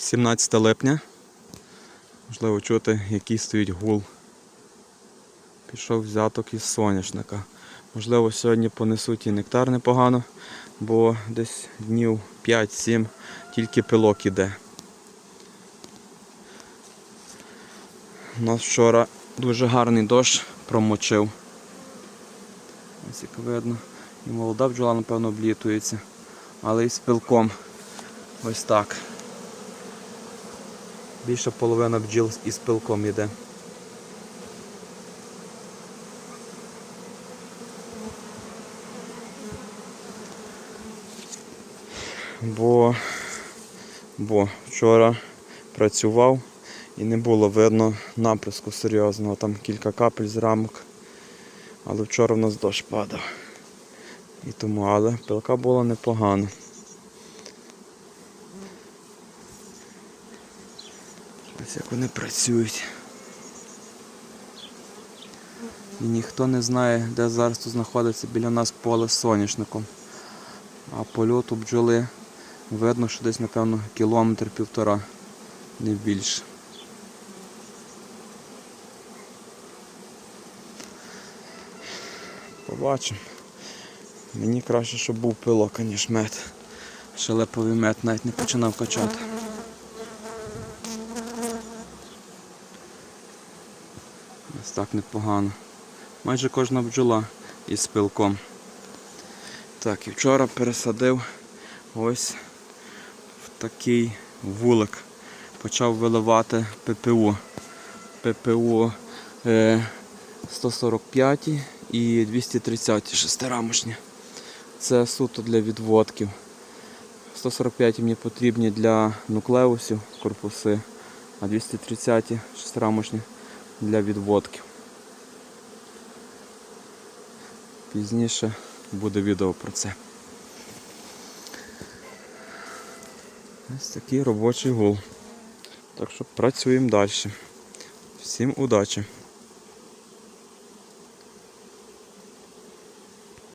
17 липня. Можливо чути, який стоїть гул. Пішов взяток із соняшника. Можливо, сьогодні понесуть і нектар непогано, бо десь днів 5-7 тільки пилок іде. У нас вчора дуже гарний дощ промочив. Ось як видно. І молода бджола, напевно, облітується. Але і з пилком. Ось так. Більша половина бджіл із пилком йде. Бо, бо вчора працював і не було видно наприску серйозного. Там кілька капель з рамок. Але вчора в нас дощ падав. І тому, але пилка було непогано. Ось як вони працюють. І ніхто не знає, де зараз тут знаходиться біля нас поле з соняшником. А польоту бджоли видно, що десь, напевно, кілометр-півтора, не більше. Побачимо. Мені краще, щоб був пилок, ніж мед. Шелеповий мед навіть не починав качати. Ось так непогано. Майже кожна бджола із пилком. Так, і вчора пересадив ось в такий вулик. Почав виливати. ППУ е, 145 і 230 шестирамочні. Це суто для відводків. 145 мені потрібні для нуклеусів, корпуси, а 230 шестирамочні для відводків. Пізніше буде відео про це. Ось такий робочий гул. Так що працюємо далі. Всім удачі!